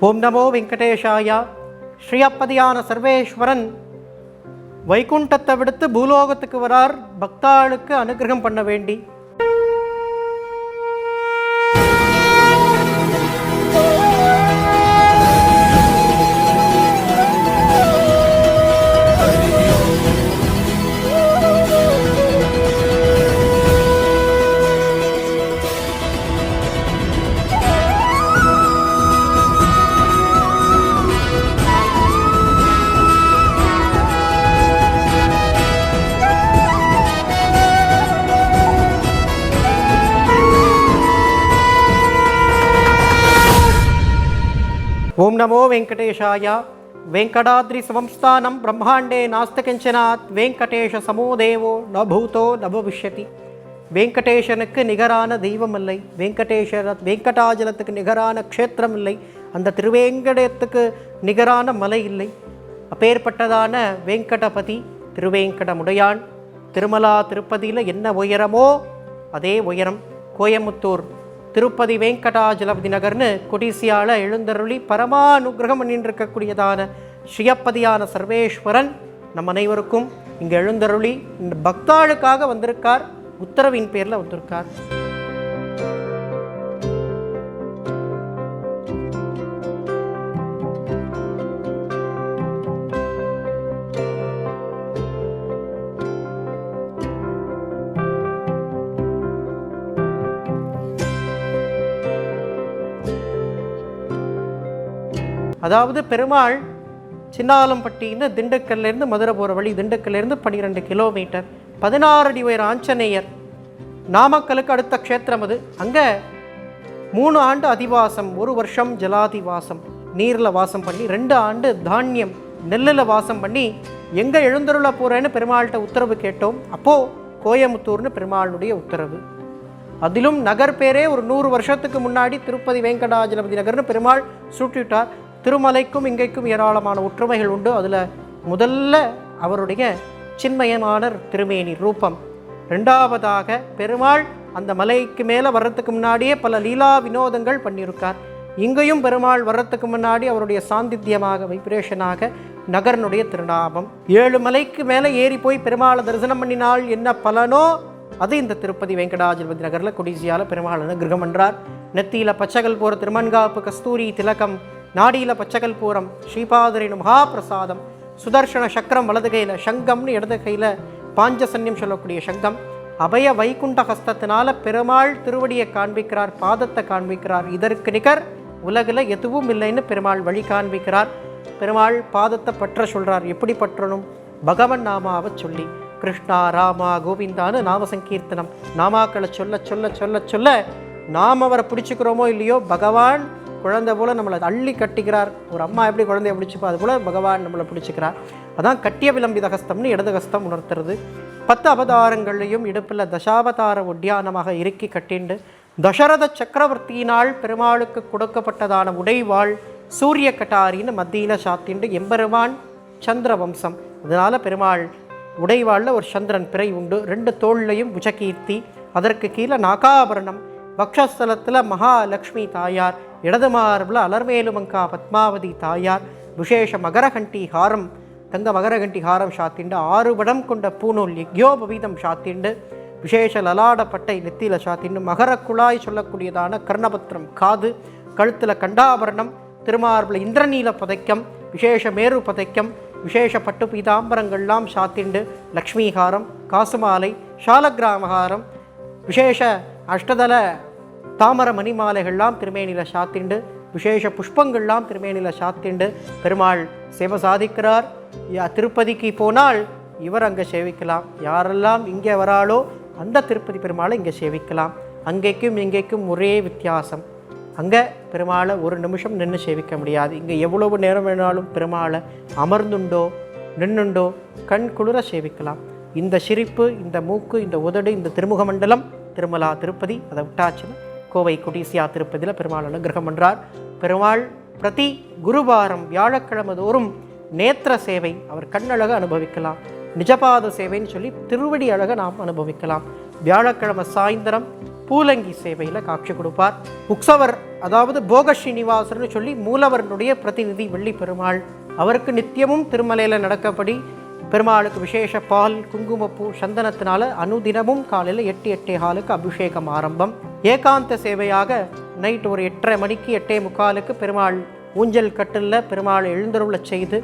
ஓம் நமோ வெங்கடேஷாயா. ஸ்ரீயப்பதியான சர்வேஸ்வரன் வைகுண்டத்தை விடுத்து பூலோகத்துக்கு வரார். பக்தாளுக்கு அனுகிரகம் பண்ண வேண்டி. ஓம் நமோ வெங்கடேஷாய வெங்கடாத்ரி சமம்ஸ்தானம் பிரம்மாண்டே நாஸ்த கிஞ்சனாத் வெங்கடேஷ சமோதேவோ ந வெங்கடேஷனுக்கு நிகரான தெய்வம் இல்லை வெங்கடேஸ்வர வெங்கடாஜலத்துக்கு நிகரான க்ஷேத்திரம் இல்லை அந்த திருவேங்கடத்துக்கு நிகரான மலை இல்லை. அப்பேற்பட்டதான வெங்கடபதி திருவேங்கடமுடையான். திருமலா திருப்பதியில் என்ன உயரமோ அதே உயரம். கோயமுத்தூர் திருப்பதி வெங்கடாஜலபதி நகர்னு கொடிசியால எழுந்தருளி பரமானுகிரகம் நின்றிருக்கக்கூடியதான ஸ்ரீயப்பதியான சர்வேஸ்வரன் நம் அனைவருக்கும் இங்கே எழுந்தருளி இந்த பக்தாளுக்காக வந்திருக்கார் உத்தரவின் பேரில் வந்திருக்கார். அதாவது பெருமாள் சின்னாலம்பட்டின்னு திண்டுக்கல்லேருந்து மதுரை போகிற வழி திண்டுக்கல்லேருந்து பன்னிரெண்டு கிலோமீட்டர் பதினாறு அடி உயர் ஆஞ்சநேயர் நாமக்கலுக்கு அடுத்த க்ஷேத்திரம் அது. அங்கே மூணு ஆண்டு அதிவாசம் ஒரு வருஷம் ஜலாதிவாசம் நீரில் வாசம் பண்ணி ரெண்டு ஆண்டு தானியம் நெல்லில் வாசம் பண்ணி எங்கே எழுந்தருள போகிறேன்னு பெருமாள்கிட்ட உத்தரவு கேட்டோம். அப்போது கோயமுத்தூர்னு பெருமாளுடைய உத்தரவு. அதிலும் நகர் பேரே ஒரு நூறு வருஷத்துக்கு முன்னாடி திருப்பதி வெங்கடாஜலபதி நகர்னு பெருமாள் சுட்டிட்டார். திருமலைக்கும் இங்கைக்கும் ஏராளமான ஒற்றுமைகள் உண்டு. அதில் முதல்ல அவருடைய சின்மயமானர் திருமேனி ரூபம். ரெண்டாவதாக பெருமாள் அந்த மலைக்கு மேலே வர்றதுக்கு முன்னாடியே பல லீலா வினோதங்கள் பண்ணியிருக்கார். இங்கேயும் பெருமாள் வர்றதுக்கு முன்னாடி அவருடைய சாந்தித்யமாக வைப்ரேஷனாக நகரனுடைய திருநாமம். ஏழு மலைக்கு மேலே ஏறி போய் பெருமாளை தரிசனம் பண்ணினால் என்ன பலனோ அது இந்த திருப்பதி வெங்கடாஜலபதி நகரில் கொடிசியால் பெருமாள் அனுகிரகம் என்றார் நெத்தியில் பச்சைகள் போகிற திருமண்காப்பு கஸ்தூரி திலகம் நாடியில் பச்சகல் பூரம் ஸ்ரீபாதரின் மகாபிரசாதம் சுதர்ஷன சக்கரம் வலது கையில் சங்கம்னு இடது கையில் பாஞ்சசன்யம் சொல்லக்கூடிய சங்கம். அபய வைகுண்ட ஹஸ்தத்தினால பெருமாள் திருவடியை காண்பிக்கிறார் பாதத்தை காண்பிக்கிறார். இதற்கு நிகர் உலகில் எதுவும் இல்லைன்னு பெருமாள் வழி காண்பிக்கிறார். பெருமாள் பாதத்தை பற்ற சொல்கிறார் எப்படி பற்றணும்? பகவன் நாமாவை சொல்லி. கிருஷ்ணா ராமா கோவிந்தான்னு நாம சங்கீர்த்தனம் நாமாக்களை சொல்ல சொல்ல சொல்ல சொல்ல நாம் அவரை பிடிச்சிக்கிறோமோ இல்லையோ பகவான் குழந்தை போல நம்மளை அள்ளி கட்டிக்கிறார். ஒரு அம்மா எப்படி குழந்தைய பிடிச்சிப்போ அது போல பகவான் நம்மளை பிடிச்சிக்கிறார். அதான் கட்டிய விளம்பித ஹஸ்தம்னு இடது ஹஸ்தம் உணர்த்துறது. பத்து அவதாரங்களையும் இடுப்பில் தசாவதார உத்தியானமாக இறுக்கி கட்டிண்டு தசரத சக்கரவர்த்தியினால் பெருமாளுக்கு கொடுக்கப்பட்டதான உடைவாள் சூரிய கட்டாரின்னு மத்தியில் சாத்திண்டு எம்பெருமான் சந்திர வம்சம். அதனால் பெருமாள் உடைவாளில் ஒரு சந்திரன் பிறை உண்டு. ரெண்டு தோள்லையும் புஜகீர்த்தி அதற்கு கீழே நாகாபரணம். பக்ஷஸ்தலத்தில் மகாலட்சுமி தாயார். இடது மார்பில் அலர்மேலுமங்கா பத்மாவதி தாயார் விசேஷ மகரகண்டி ஹாரம் தங்க மகரகண்டி ஹாரம் சாத்திண்டு ஆறு படம் கொண்ட பூநூல் யக்யோபவீதம் சாத்திண்டு விசேஷ லலாட பட்டை நெத்தியில் சாத்திண்டு மகர குழாய் சொல்லக்கூடியதான கர்ணபத்திரம் காது கழுத்தில் கண்டாபரணம் திருமார்பில் இந்திரநீல பதைக்கம் விசேஷ மேரு பதைக்கம் விசேஷ பட்டு பீதாம்பரங்கள்லாம் சாத்திண்டு லக்ஷ்மிஹாரம் காசுமாலை ஷாலக்கிராமஹாரம் விசேஷ அஷ்டதல தாமர மணிமாலைகள்லாம் திருமேனியில் சாத்திண்டு விசேஷ புஷ்பங்கள்லாம் திருமேனியில் சாத்திண்டு. பெருமாள் சேவை சாதிக்கிறார். யா- திருப்பதிக்கு போனால் இவர் அங்கே சேவிக்கலாம். யாரெல்லாம் இங்கே வராளோ அந்த திருப்பதி பெருமாளை இங்கே சேவிக்கலாம். அங்கேக்கும் இங்கேக்கும் ஒரே வித்தியாசம். அங்கே பெருமாளை ஒரு நிமிஷம் நின்று சேவிக்க முடியாது. இங்கே எவ்வளவு நேரம் வேணாலும் பெருமாளை அமர்ந்துண்டோ நின்னுண்டோ கண் குளிர சேவிக்கலாம். இந்த சிரிப்பு இந்த மூக்கு இந்த உதடு இந்த திருமுக மண்டலம் திருமலா திருப்பதி அதை விட்டாச்சுன்னு கோவை கொடிசியா திருப்பதியில் பெருமாள் அனுகிரகம் பண்றார். பெருமாள் பிரதி குருவாரம் வியாழக்கிழமை தோறும் நேத்திர சேவை அவர் கண்ணழக அனுபவிக்கலாம். நிஜபாத சேவைன்னு சொல்லி திருவடி அழக நாம் அனுபவிக்கலாம். வியாழக்கிழமை சாயந்தரம் பூலங்கி சேவையில் காட்சி கொடுப்பார். உக்சவர் அதாவது போக ஸ்ரீனிவாசர்னு சொல்லி மூலவரனுடைய பிரதிநிதி வெள்ளி பெருமாள் அவருக்கு நித்தியமும் திருமலையில் நடக்கப்படி பெருமாளுக்கு விசேஷ பால் குங்குமப்பூ சந்தனத்தினால அனுதினமும் காலையில் எட்டு எட்டே காலுக்கு அபிஷேகம் ஆரம்பம். ஏகாந்த சேவையாக நைட் ஒரு எட்டரை மணிக்கு எட்டே முக்காலுக்கு பெருமாள் ஊஞ்சல் கட்டில் பெருமாள் எழுந்தருளச் செய்து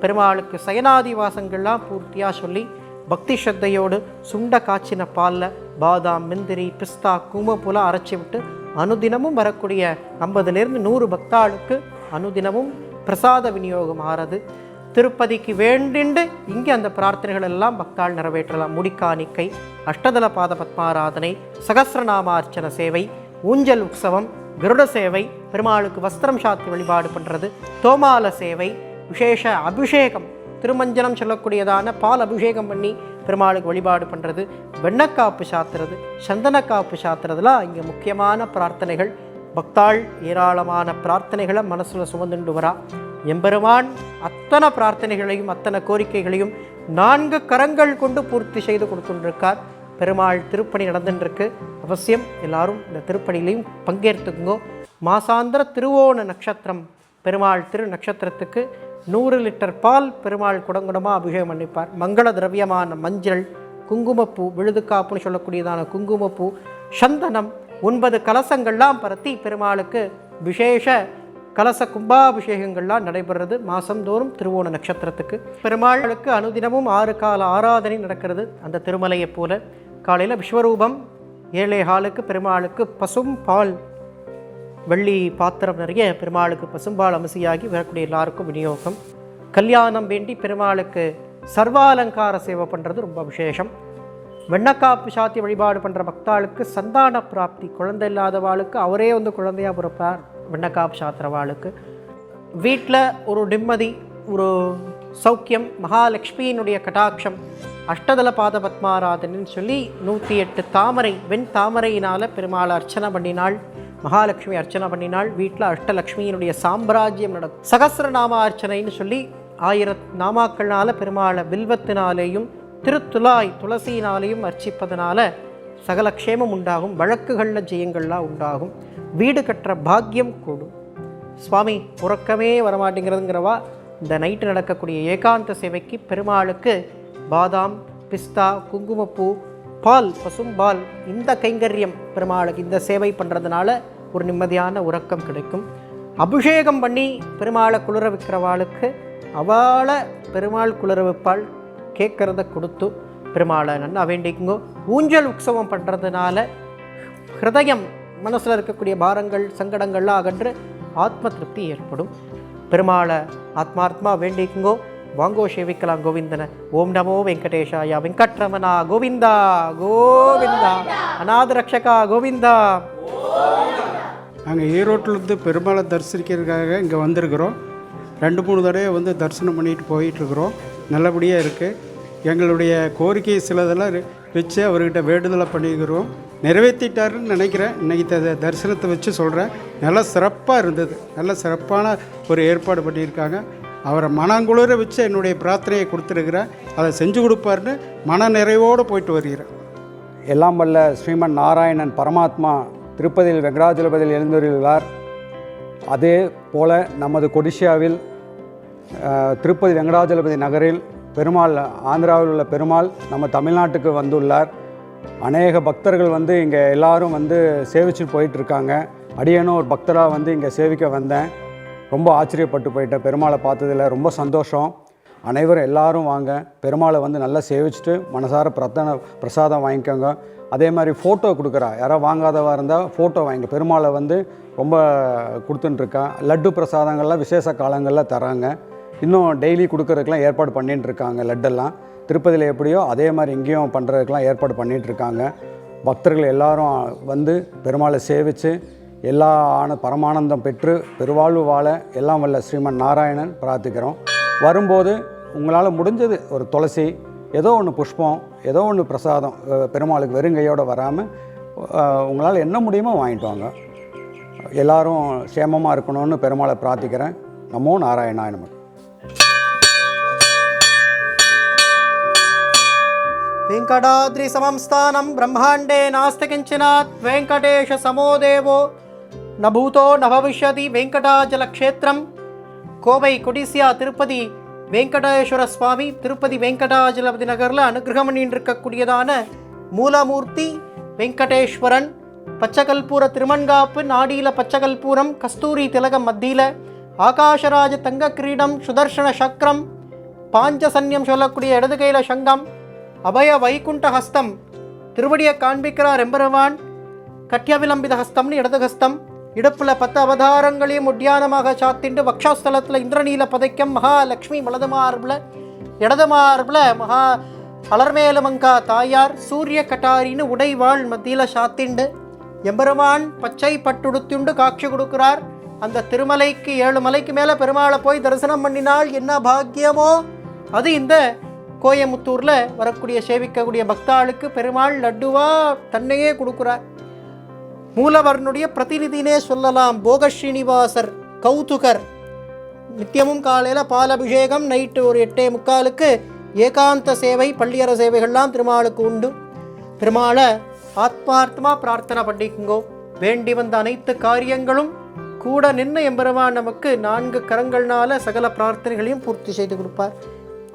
பெருமாளுக்கு சயனாதி வாசங்கள்லாம் பூர்த்தியாக சொல்லி பக்தி ஸ்ரத்தையோடு சுண்ட காய்ச்சின பாலில் பாதாம் முந்திரி பிஸ்தா குங்குமப்பூலாம் அரைச்சி விட்டு அனுதினமும் வரக்கூடிய ஐம்பதுலேருந்து நூறு பக்தாளுக்கு அனுதினமும் பிரசாத விநியோகம் ஆறது. திருப்பதிக்கு வேண்டிண்டு இங்கே அந்த பிரார்த்தனைகள் எல்லாம் பக்தாள் நிறைவேற்றலாம். முடிக்காணிக்கை அஷ்டதல பாத பத்மாராதனை சகசிரநாமார்ச்சன சேவை ஊஞ்சல் உற்சவம் கருட சேவை பெருமாளுக்கு வஸ்திரம் சாத்தி வழிபாடு பண்ணுறது தோமால சேவை விசேஷ அபிஷேகம் திருமஞ்சனம் சொல்லக்கூடியதான பால் அபிஷேகம் பண்ணி பெருமாளுக்கு வழிபாடு பண்ணுறது வெண்ணக்காப்பு சாத்துறது சந்தனக்காப்பு சாத்துறதுலாம் இங்கே முக்கியமான பிரார்த்தனைகள். பக்தாள் ஏராளமான பிரார்த்தனைகளை மனசில் சுமந்துண்டு வரா. எம்பெருமான் அத்தனை பிரார்த்தனைகளையும் அத்தனை கோரிக்கைகளையும் நான்கு கரங்கள் கொண்டு பூர்த்தி செய்து கொடுத்துட்டுருக்கார் பெருமாள் திருப்பணி நடந்துட்டுருக்கு அவசியம் எல்லாரும் இந்த திருப்பணிலையும் பங்கேற்றுக்குங்கோ. மாசாந்திர திருவோண நட்சத்திரம். பெருமாள் திரு நட்சத்திரத்துக்கு நூறு லிட்டர் பால் பெருமாள் குடங்குடமாக அபிஷேகம் பண்ணிப்பார். மங்கள திரவியமான மஞ்சள் குங்குமப்பூ விழுதுக்காப்புன்னு சொல்லக்கூடியதான குங்குமப்பூ சந்தனம் ஒன்பது கலசங்கள்லாம் பரத்தி பெருமாளுக்கு விசேஷ கலச கும்பாபிஷேகங்கள்லாம் நடைபெறுறது மாதந்தோறும் திருவோண நட்சத்திரத்துக்கு. பெருமாளுக்கு அனுதினமும் ஆறு கால ஆராதனை நடக்கிறது அந்த திருமலையைப் போல. காலையில் விஸ்வரூபம் ஏழை ஹாலுக்கு பெருமாளுக்கு பசும் பால் வெள்ளி பாத்திரம் நிறைய பெருமாளுக்கு பசும்பால் அமசியாகி வரக்கூடிய எல்லாருக்கும் விநியோகம். கல்யாணம் வேண்டி பெருமாளுக்கு சர்வாலங்கார சேவை பண்ணுறது ரொம்ப விசேஷம். வெண்ணக்காப்பு சாத்தி வழிபாடு பண்ணுற பக்தாளுக்கு சந்தான பிராப்தி. குழந்தை இல்லாதவாளுக்கு அவரே வந்து குழந்தையாக பிறப்பார். வெண்ணக்காப் சாத்திரவாளுக்கு. வீட்டில் ஒரு நிம்மதி ஒரு சௌக்கியம் மகாலட்சுமியினுடைய கடாட்சம் அஷ்டதல பாத பத்மாராதனைன்னு சொல்லி நூற்றி எட்டு தாமரை வெண் தாமரையினால் பெருமாள் அர்ச்சனை பண்ணினாள் மகாலட்சுமி அர்ச்சனை பண்ணினாள் வீட்டில் அஷ்டலக்ஷ்மியினுடைய சாம்ராஜ்யம் நடக்கும். சகசிரநாம அர்ச்சனைன்னு சொல்லி ஆயிரத் நாமாக்கள்னால பெருமாளை வில்வத்தினாலேயும் திருத்துலாய் துளசியினாலேயும் அர்ச்சிப்பதனால சகல க்ஷேமம் உண்டாகும் வழக்குகளில் ஜெயங்கள்லாம் உண்டாகும் வீடு கட்டுற பாக்கியம் கூடும். சுவாமி உறக்கமே வரமாட்டேங்கிறதுங்கிறவா இந்த நைட்டு நடக்கக்கூடிய ஏகாந்த சேவைக்கு பெருமாளுக்கு பாதாம் பிஸ்தா குங்குமப்பூ பால் பசும்பால் இந்த கைங்கரியம் பெருமாளுக்கு இந்த சேவை பண்ணுறதுனால ஒரு நிம்மதியான உறக்கம் கிடைக்கும். அபிஷேகம் பண்ணி பெருமாளை குளிர வைக்கிறவாளுக்கு அவளை பெருமாள் குளிர வைப்பாள் கேட்குறத கொடுத்து பெருமாளை நன்னா வேண்டிக்குங்கோ. ஊஞ்சல் உற்சவம் பண்ணுறதுனால ஹிருதயம் மனசில் இருக்கக்கூடிய பாரங்கள் சங்கடங்கள்லாம் அகன்று ஆத்ம திருப்தி ஏற்படும். பெருமாளை ஆத்மார்த்தமா வேண்டிக்குங்கோ. வாங்கோ சேவிக்கலாம் கோவிந்தனை. ஓம் நமோ வெங்கடேஷாயா வெங்கட்ரமணா கோவிந்தா கோவிந்தா. அநாத ரக்ஷகா கோவிந்தா. நாங்கள் ஈரோட்டிலேருந்து பெருமாளை தரிசிக்கிறதுக்காக இங்கே வந்திருக்கிறோம். ரெண்டு மூணு தடவை வந்து தரிசனம் பண்ணிட்டு போயிட்டுருக்குறோம் நல்லபடியாக இருக்குது எங்களுடைய கோரிக்கை சிலதெல்லாம் வச்சு அவர்கிட்ட வேண்டுதலை பண்ணிக்கிறோம். நிறைவேற்றிட்டாருன்னு நினைக்கிறேன். இன்றைக்கி த தரிசனத்தை வச்சு சொல்கிறேன் நல்லா சிறப்பாக இருந்தது. நல்ல சிறப்பான ஒரு ஏற்பாடு பண்ணியிருக்காங்க. அவரை மனங்குளிர வச்சு என்னுடைய பிரார்த்தனையை கொடுத்துருக்குறேன். அதை செஞ்சு கொடுப்பாருன்னு மன நிறைவோடு போயிட்டு வருகிறேன். எல்லாம் வல்ல ஸ்ரீமன் நாராயணன் பரமாத்மா திருப்பதியில் வெங்கடாஜலபதியில் எழுந்துள்ளார் அதே போல நமது கொடிஷியாவில் திருப்பதி வெங்கடாஜலபதி நகரில் பெருமாள் ஆந்திராவில் உள்ள பெருமாள் நம்ம தமிழ்நாட்டுக்கு வந்துள்ளார். அநேக பக்தர்கள் வந்து இங்கே எல்லாரும் வந்து சேவிச்சுட்டு போயிட்டுருக்காங்க. அடியனும் ஒரு பக்தராக வந்து இங்கே சேவிக்க வந்தேன். ரொம்ப ஆச்சரியப்பட்டு போயிட்டேன் பெருமாளை பார்த்ததில் ரொம்ப சந்தோஷம். அனைவரும் எல்லாரும் வாங்க பெருமாளை வந்து நல்லா சேவிச்சுட்டு மனசார பிரத்தன பிரசாதம் வாங்கிக்கோங்க. அதே மாதிரி ஃபோட்டோ கொடுக்குறா. யாராவது வாங்காதவா இருந்தால் ஃபோட்டோ வாங்கிக்க பெருமாளை வந்து ரொம்ப கொடுத்துட்டுருக்கா லட்டு பிரசாதங்கள்லாம் விசேஷ காலங்களில் தராங்க. இன்னும் டெய்லி கொடுக்கறதுக்கெலாம் ஏற்பாடு பண்ணிகிட்டு இருக்காங்க லட்டெல்லாம். திருப்பதியில் எப்படியோ அதே மாதிரி இங்கேயும் பண்ணுறதுக்கெலாம் ஏற்பாடு பண்ணிகிட்டு இருக்காங்க பக்தர்கள் எல்லாரும் வந்து பெருமாளை சேவித்து எல்லா ஆன பரமானந்தம் பெற்று பெருவாழ்வு வாழ எல்லாம் வல்ல ஸ்ரீமன் நாராயணன் பிரார்த்திக்கிறோம். வரும்போது உங்களால் முடிஞ்சது ஒரு துளசி ஏதோ ஒன்று புஷ்பம் ஏதோ ஒன்று பிரசாதம் பெருமாளுக்கு வெறுங்கையோடு வராமல் உங்களால் என்ன முடியுமோ வாங்கிட்டு வாங்க. எல்லாரும் சேமமாக இருக்கணும்னு பெருமாளை பிரார்த்திக்கிறேன். நமோ நாராயணாய நமக்கு வெங்கடாத்ரி சமம் ஸ்தானம் பிரம்மாண்டே நாஸ்தி கிஞ்சினாத் வெங்கடேஷ சமோ தேவோ ந பூதோ ந பவிஷ்யதி வெங்கடாஜல க்ஷேத்திரம் கோவை கொடிசியா திருப்பதி வெங்கடேஸ்வர சுவாமி திருப்பதி வெங்கடாஜலபதி நகரில் அனுகிரகம் பண்ணிட்டு இருக்கக்கூடியதான மூலமூர்த்தி வெங்கடேஸ்வரன்। பச்சகல்பூர திருமண்காப்பு நாடியில பச்சகல்பூரம் கஸ்தூரி திலகம் மத்தியில ஆகாஷராஜ தங்க கிரீடம் சுதர்ஷன சக்கரம் பாஞ்சசன்யம் சொல்லக்கூடிய இடது கையில சங்கம் அபய வைகுண்ட ஹஸ்தம். திருவடியை காண்பிக்கிறார் எம்பெருமான். கட்டியவிலம்பித ஹஸ்தம்னு இடது ஹஸ்தம். இடுப்பில் பத்து அவதாரங்களையும் உத்தியானமாக சாத்திண்டு வக்ஷாஸ்தலத்தில் இந்திரநீல பதைக்கம் மகாலட்சுமி வலது மார்பில் இடது மார்பில் மகா அலர்மேலமங்கா தாயார் சூரிய கட்டாரின்னு உடைவாள் மத்தியில் சாத்திண்டு எம்பெருமான் பச்சை பட்டுடுத்துண்டு காட்சி கொடுக்கிறார். அந்த திருமலைக்கு ஏழு மலைக்கு மேலே பெருமாளை போய் தரிசனம் பண்ணினால் என்ன பாக்கியமோ? அது இந்த கோயமுத்தூரில் வரக்கூடிய சேவிக்கக்கூடிய பக்தாளுக்கு பெருமாள் லட்டுவா தன்னையே கொடுக்குறார். மூலவர்னுடைய பிரதிநிதினே சொல்லலாம் போக ஸ்ரீனிவாசர் கௌதுகர். நித்தியமும் காலையில் பாலபிஷேகம் நைட்டு ஒரு எட்டே முக்காலுக்கு ஏகாந்த சேவை பள்ளியற சேவைகள்லாம் திருமாலுக்கு உண்டு. திருமாலை ஆத்மார்த்தமாக பிரார்த்தனை பண்ணிக்குங்கோ. வேண்டி வந்த அனைத்து காரியங்களும் கூட நின்று எம்பெருமான் நமக்கு நான்கு கரங்கள்னால சகல பிரார்த்தனைகளையும் பூர்த்தி செய்து கொடுப்பார்.